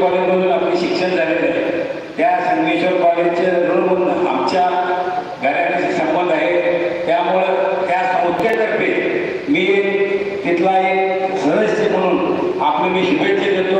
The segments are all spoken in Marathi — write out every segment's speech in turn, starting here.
कॉलेजमधून आपले शिक्षण झालेलं आहे. त्या संगमेश्वर कॉलेजच्या ऋणमधून आमच्या घराण्याशी संबंध आहे. त्यामुळं त्या संस्थेतर्फे मी तिथला एक सदस्य म्हणून आपले मी शुभेच्छा देतो.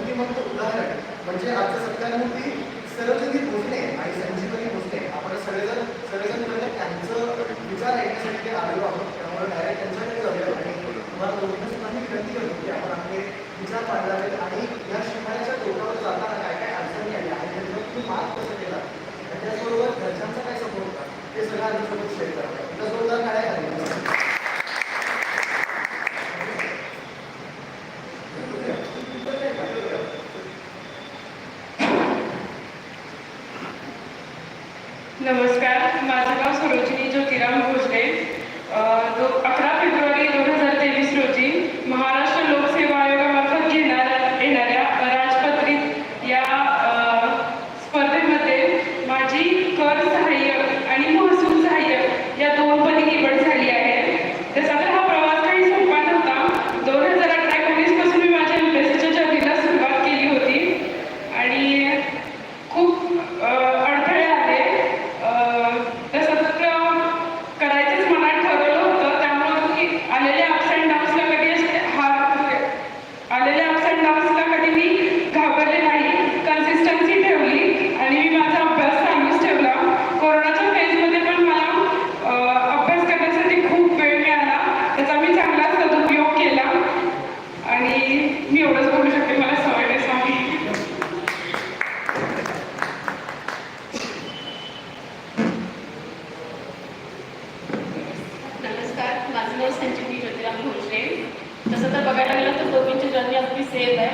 उदाहरण. म्हणजे आजच्या सत्कारमूर्ती सर्वजणी भोसले आणि संजीवनी भोसले. आपण सगळेजण सगळेजण म्हणजे त्यांचं विचार ऐकण्यासाठी ते आलेलो आहोत. त्यामुळे डायरेक्ट त्यांच्याकडे जाऊया आणि तुम्हाला दोघांना सुद्धा मी विनंती करतो की आपण आपले विचार मांडला आणि या शिकण्याच्या नमस्कार. माझं नाव सरोजिनी ज्योतिराम भोसले अकरा सेम आहे.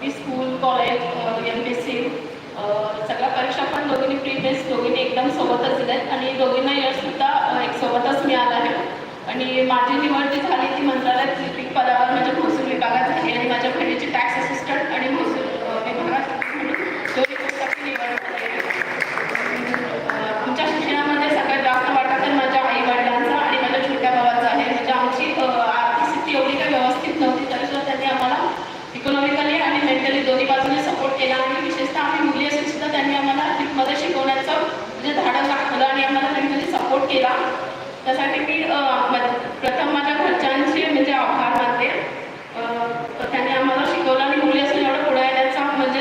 मी school college M B C सगळ्या परीक्षा पण दोघींनी प्री बेस्ट दोघींनी एकदम सोबतच दिल्या आहेत आणि दोघींना यशसुद्धा एक सोबतच मिळालं आहे. आणि माझी निवड जी झाली ती मंत्रालयात लिपिक पदावर म्हणजे घोषित केला. त्यासाठी मी प्रथम माझ्या घरच्यांचे म्हणजे आभार मानते. त्यांनी आम्हाला शिकवलं आणि मुली असून एवढं पुढे येण्याचा म्हणजे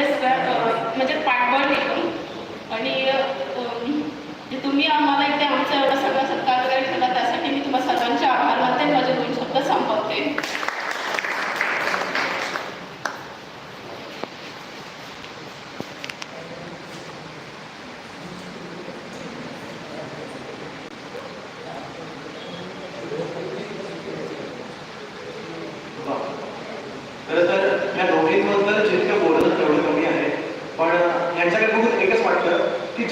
म्हणजे पाठबळ दिलं आणि तुम्ही आम्हाला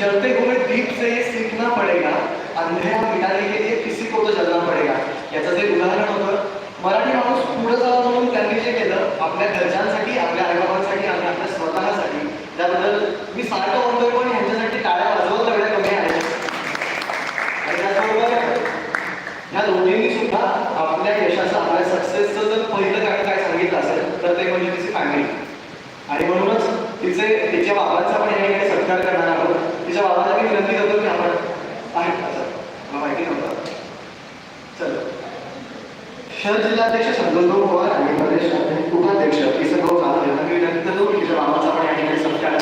चलते हुए दीप से ये सीखना पडेगा अंधेरा मिटाने के लिए किसी को तो जलना पडेगा. याचं जे उदाहरण होतं मराठी माणूस पुढे जावा म्हणून त्यांनी जे केलं आपल्या घरच्या आपल्या आईबाबांसाठी आणि आपल्या स्वतःसाठी त्याबद्दल मी सारखं म्हणतोय पण ह्यांच्यासाठी टाळ्या वाजवत तेवढ्या कमी आहेत आणि त्याचबरोबर ह्या दोघींनी सुद्धा आपल्या यशाचं आपल्या सक्सेसचं जर पहिलं कारण काय सांगितलं असेल तर ते म्हणजे तिची फॅमिली आणि म्हणूनच तिचे तिच्या बाबांचा पण या ठिकाणी सत्कार करणार आहोत तिच्या बाबांना मी विनंती करतो की आपण आहे का सर मला माहिती नव्हतं चल शहर जिल्हाध्यक्ष संतोषभाऊ पवार आणि प्रदेश उपाध्यक्ष किसनभाऊ जाधव यांना मी विनंती करतो की पण या ठिकाणी सत्कार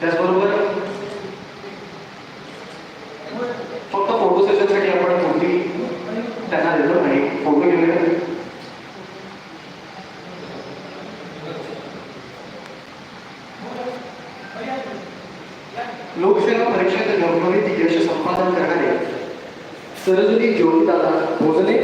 त्याचबरोबर फक्त फोटो सेशनसाठी आपण मूर्ती त्यांना देतो आणि फोटो घेऊया लोकसेवा परीक्षेत घवघवीत यश संपादन करणारे सरस्वती ज्योतिदादा भोजने